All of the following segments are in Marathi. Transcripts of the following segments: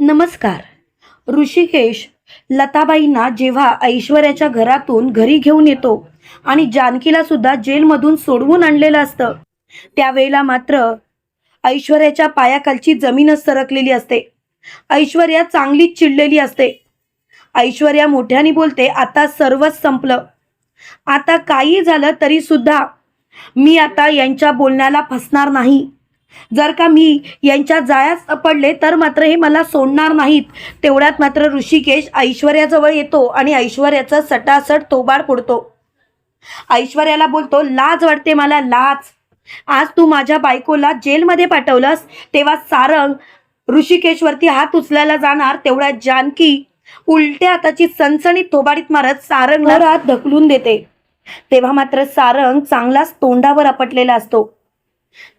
नमस्कार. ऋषिकेश लताबाईंना जेव्हा ऐश्वर्याच्या घरातून घरी घेऊन येतो आणि जानकीला सुद्धा जेलमधून सोडवून आणलेलं असतं त्यावेळेला मात्र ऐश्वर्याच्या पायाखालची जमीनच सरकलेली असते. ऐश्वर्या चांगलीच चिडलेली असते. ऐश्वर्या मोठ्याने बोलते आता सर्वच संपलं. आता काही झालं तरी सुद्धा मी आता यांच्या बोलण्याला फसणार नाही. जर का मी यांच्या जाळ्यात पडले तर मात्र हे मला सोडणार नाहीत. तेवढ्यात मात्र ऋषिकेश ऐश्वर्याजवळ येतो आणि ऐश्वर्याचं सटासट तोबाड फोडतो. ऐश्वर्याला बोलतो लाज वाटते मला लाज. आज तू माझ्या बायकोला जेलमध्ये पाठवलंस तेव्हा सारंग ऋषिकेशवरती हात उचलायला जाणार तेवढ्या जानकी उलट्या हाताची सणसणीत थोबाडीत मारत सारंगला हात ढकलून देते. तेव्हा मात्र सारंग चांगलाच तोंडावर आपटलेला असतो.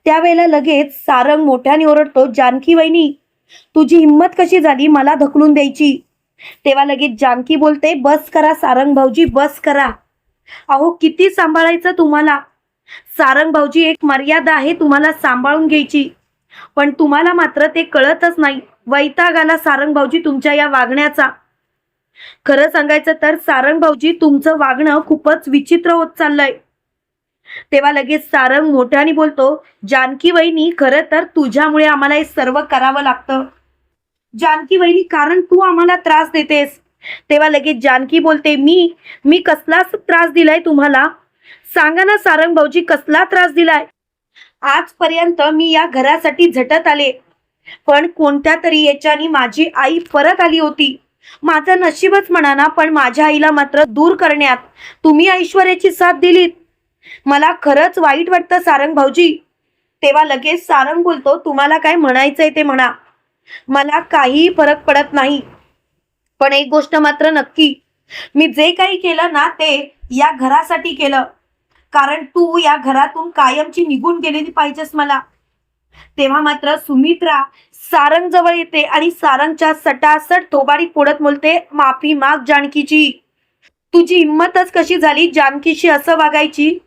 त्यावेळेला लगेच सारंग मोठ्याने ओरडतो जानकी वहिनी तुझी हिंमत कशी झाली मला धकलून द्यायची? तेव्हा लगेच जानकी बोलते बस करा सारंग भाऊजी बस करा. अहो किती सांभाळायचं तुम्हाला? सारंग भाऊजी एक मर्यादा आहे तुम्हाला सांभाळून घ्यायची. पण तुम्हाला मात्र ते कळतच नाही. वैताग आला सारंग भाऊजी तुमच्या या वागण्याचा. खरं सांगायचं तर सारंग भाऊजी तुमचं वागणं खूपच विचित्र होत चाललंय. तेव्हा लगेच सारंग मोठ्याने बोलतो जानकी वहिनी खरं तर तुझ्यामुळे आम्हाला हे सर्व करावं लागतं. जानकी वहिनी कारण तू आम्हाला त्रास देतेस. तेव्हा लगेच जानकी बोलते मी मी कसलाच त्रास दिलाय तुम्हाला? सांगा ना सारंग भाऊजी कसला त्रास दिलाय? आजपर्यंत मी या घरासाठी झटत आले पण कोणत्या तरी याच्याने माझी आई परत आली होती. माझं नशीबच म्हणा ना पण माझ्या आईला मात्र दूर करण्यात. तुम्ही ऐश्वर्याची साथ दिलीत. मला खरंच वाईट वाटतं सारंग भाऊजी. तेव्हा लगेच सारंग बोलतो तुम्हाला काय म्हणायचंय ते म्हणा. मला काहीही फरक पडत नाही. पण एक गोष्ट मात्र नक्की. मी जे काही केलं ना ते या घरासाठी केलं. कारण तू या घरातून कायमची निघून गेलेली पाहिजेस मला. तेव्हा मात्र सुमित्रा सारंग जवळ येते आणि सारंगच्या सटासट थोबाडी फोडत बोलते माफी माग जानकीची. तुझी हिंमतच कशी झाली जानकीशी असं वागायची?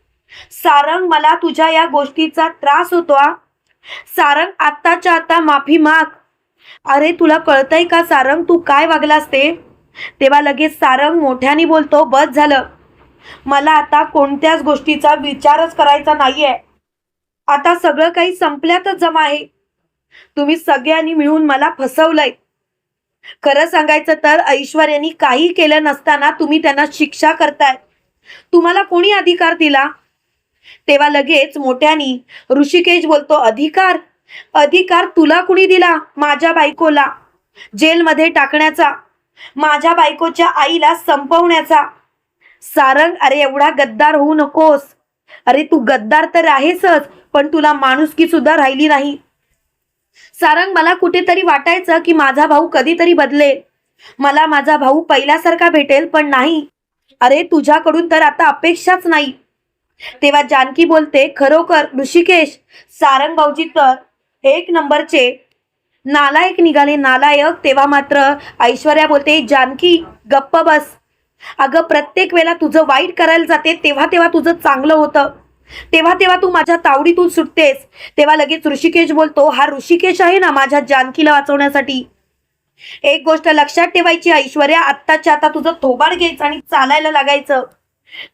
सारंग मला तुझ्या या गोष्टीचा त्रास होतो सारंग आत्ताच्या आता माफी माग. अरे तुला कळतंय का सारंग तू काय वागलास ते? तेव्हा लगेच सारंग मोठ्याने बोलतो बस झालं. मला आता कोणत्याच गोष्टीचा विचारच करायचा नाहीये. आता सगळं काही संपल्यातच जमा आहे. तुम्ही सगळ्यांनी मिळून मला फसवलंय. खरं सांगायचं तर ऐश्वर्यानी काही केलं नसताना तुम्ही त्यांना शिक्षा करताय. तुम्हाला कोणी अधिकार दिला? तेव्हा लगेच मोठ्यानी ऋषिकेश बोलतो अधिकार अधिकार तुला कुणी दिला? माझ्या बायकोला. जेलमध्ये टाकण्याचा. माझ्या बायकोच्या आईला संपवण्याचा. सारंग अरे एवढा गद्दार होऊ नकोस. अरे तू गद्दार तर आहेसच पण तुला माणुसकी सुद्धा राहिली नाही. सारंग मला कुठेतरी वाटायचं की माझा भाऊ कधीतरी बदलेल मला माझा भाऊ पहिल्यासारखा भेटेल पण नाही. अरे तुझ्याकडून तर आता अपेक्षाच नाही. तेव्हा जानकी बोलते खरोखर ऋषिकेश सारंग भाऊजी तर एक नंबरचे नालायक निघाले. नालायक तेव्हा मात्र ऐश्वर्या बोलते जानकी गप्प बस. अगं प्रत्येक वेळेला तुझं वाईट करायला जाते तेव्हा तेव्हा तुझं चांगलं होतं. तेव्हा तेव्हा तू माझ्या तावडीतून सुटतेस. तेव्हा लगेच ऋषिकेश बोलतो हा ऋषिकेश आहे ना माझ्या जानकीला वाचवण्यासाठी. एक गोष्ट लक्षात ठेवायची ऐश्वर्या आत्ताच्या आता तुझं थोबाड घ्यायचं आणि चालायला लागायचं.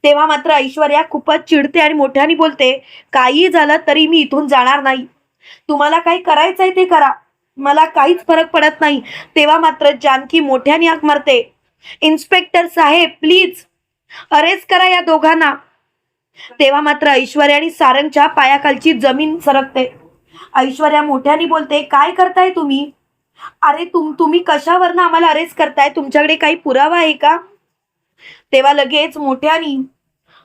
तेव्हा मात्र ऐश्वर्या खूपच चिडते आणि मोठ्याने बोलते काही झालं तरी मी इथून जाणार नाही. तुम्हाला काही करायचंय ते करा. मला काहीच फरक पडत नाही. तेव्हा मात्र जानकी मोठ्याने आग मारते. इन्स्पेक्टर साहेब प्लीज अरेस्ट करा या दोघांना. तेव्हा मात्र ऐश्वर्या आणि सारंगच्या पायाखालची जमीन सरकते. ऐश्वर्या मोठ्याने बोलते काय करताय तुम्ही? अरे तुम तुम्ही कशावरनं आम्हाला अरेस्ट करताय? तुमच्याकडे काही पुरावा आहे का? तेव्हा लगेच मोठ्याने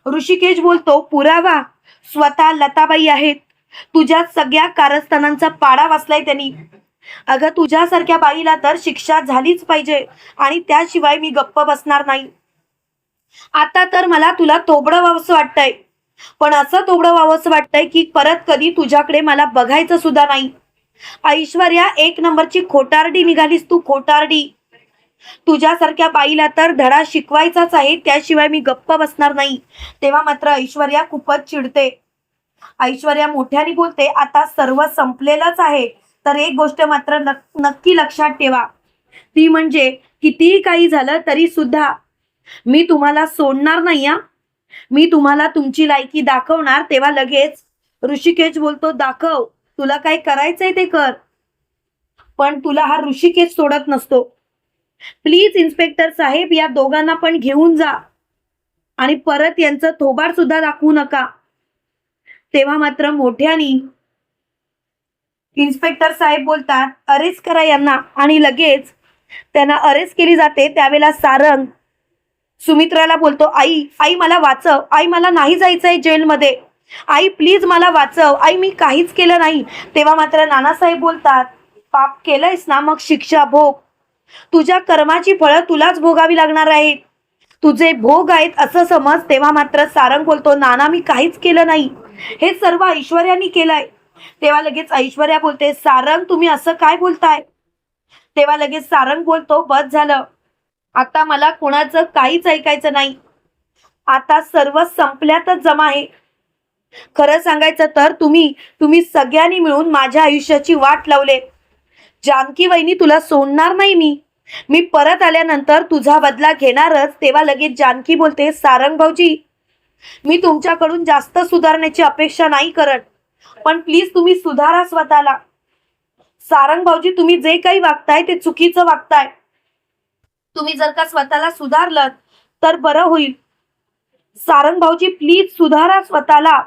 ऋषिकेश बोलतो पुरावा स्वतः लताबाई आहेत. तुझ्या सगळ्या कारस्थानांचा पाडा वाचलाय त्यांनी. अगं तुझ्यासारख्या बाईला तर शिक्षा झालीच पाहिजे आणि त्याशिवाय मी गप्प बसणार नाही. आता तर मला तुला तोबडं व्हावंसं वाटतंय. पण असं तोबडं व्हावंसं वाटतंय की परत कधी तुझ्याकडे मला बघायचं सुद्धा नाही. ऐश्वर्या एक नंबरची खोटारडी निघालीस तू खोटारडी. तुझ्यासारख्या बाईला तर धडा शिकवायचाच आहे त्याशिवाय मी गप्प बसणार नाही. तेव्हा मात्र ऐश्वर्या खूपच चिडते. ऐश्वर्या मोठ्याने बोलते आता सर्व संपलेलंच आहे. तर एक गोष्ट मात्र नक्की लक्षात ठेवा. ती म्हणजे कितीही काही झालं तरी सुद्धा मी तुम्हाला सोडणार नाही मी तुम्हाला तुमची लायकी दाखवणार तेव्हा लगेच ऋषिकेश बोलतो दाखव तुला काय करायचंय ते कर. पण तुला हा ऋषिकेश सोडत नसतो. प्लीज इन्स्पेक्टर साहेब या दोघांना पण घेऊन जा. आणि परत यांचं थोबाड सुद्धा दाखवू नका. तेव्हा मात्र मोठ्यानी इन्स्पेक्टर साहेब बोलतात अरेस्ट करा यांना. आणि लगेच त्यांना अरेस्ट केली जाते. त्यावेळेला सारंग सुमित्राला बोलतो आई आई मला वाचव. आई मला नाही जायचंय जेलमध्ये. आई प्लीज मला वाचव. आई मी काहीच केलं नाही. तेव्हा मात्र नानासाहेब बोलतात पाप केलंयस ना मग शिक्षा भोग. तुझ्या कर्माची फळं तुलाच भोगावी लागणार आहेत. तुझे भोग आहेत असं समज तेव्हा मात्र सारंग बोलतो नाना मी काहीच केलं नाही. हे सर्व ऐश्वर्यानी केलंय. तेव्हा लगेच ऐश्वर्या बोलते सारंग तुम्ही असं काय बोलताय? तेव्हा लगेच सारंग बोलतो बस झालं. आता मला कुणाचं काहीच ऐकायचं नाही. आता सर्व संपल्यातच जमा आहे. खरं सांगायचं तर तुम्ही तुम्ही सगळ्यांनी मिळून माझ्या आयुष्याची वाट लावले. जानकी वहिनी तुला सोडणार नाही मी. मी परत आल्यानंतर तुझा बदला घेणारच तेव्हा लगेच जानकी बोलते सारंग भाऊजी मी तुमच्याकडून जास्त सुधारण्याची अपेक्षा नाही करत पण प्लीज तुम्ही सुधारा स्वतःला. सारंग भाऊजी तुम्ही जे काही वागताय ते चुकीचं वागताय. तुम्ही जर का स्वतःला सुधारलं तर बरं होईल. सारंग भाऊजी प्लीज सुधारा स्वतःला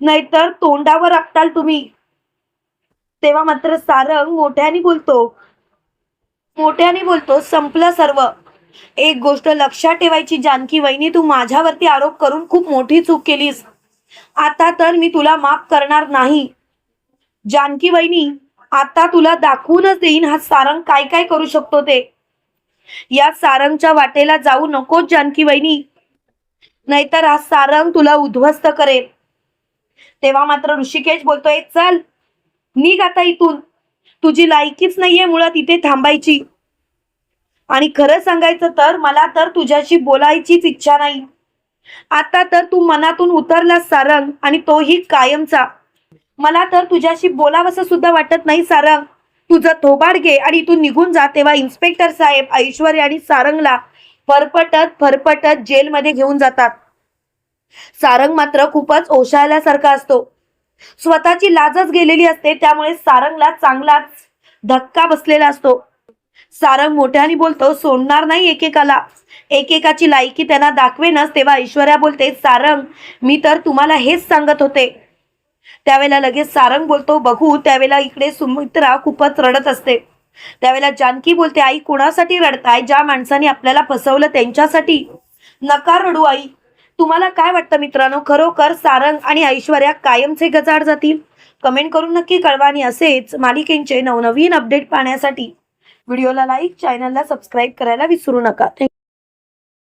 नाहीतर तोंडावर आपताल तुम्ही. तेव्हा मात्र सारंग मोठ्याने बोलतो मोठ्याने बोलतो संपलं सर्व. एक गोष्ट लक्षात ठेवायची जानकी वहिनी तू माझ्यावरती आरोप करून खूप मोठी चूक केलीस. आता तर मी तुला माफ करणार नाही. जानकी वहिनी आता तुला दाखवूनच देईन हा सारंग काय काय करू शकतो ते. या सारंगच्या वाटेला जाऊ नकोस जानकी वहिनी. नाहीतर हा सारंग तुला उद्ध्वस्त करेल. तेव्हा मात्र ऋषिकेश बोलतोय चल निघ आता इथून. तुझी लायकीच नाहीये मुळात इथे थांबायची. आणि खरं सांगायचं तर मला तर तुझ्याशी बोलायचीच इच्छा नाही. आता तर तू मनातून उतरला सारंग आणि तोही कायमचा. मला तर तुझ्याशी बोलावंसं सुद्धा वाटत नाही सारंग. तुझं थोबाड घे आणि तू निघून जा तेव्हा इन्स्पेक्टर साहेब ऐश्वर्या आणि सारंगला फरफटत फरफटत जेलमध्ये घेऊन जातात. सारंग मात्र खूपच ओशाळल्यासारखा असतो. स्वतःची लाजच गेलेली असते त्यामुळे सारंगला चांगलाच धक्का बसलेला असतो. सारंग मोठ्याने बोलतो सोडणार नाही एकेकाला. एकेकाची लायकी त्यांना दाखवेनच तेव्हा ऐश्वर्या बोलते सारंग मी तर तुम्हाला हेच सांगत होते. त्यावेळेला लगेच सारंग बोलतो बघू त्यावेळेला इकडे सुमित्रा खूपच रडत असते. त्यावेळेला जानकी बोलते आई कुणासाठी रडताय? ज्या माणसाने आपल्याला फसवलं त्यांच्यासाठी. नकार रडू आई. तुम्हाला काय वाटतं मित्रांनो? खरोखर सारंग आणि ऐश्वर्या कायमचे गजाड जातील? कमेंट करून नक्की कळवा आणि असेच मालिकेंचे नवनवीन अपडेट पाहण्यासाठी व्हिडिओला लाईक चॅनलला सबस्क्राईब करायला विसरू नका.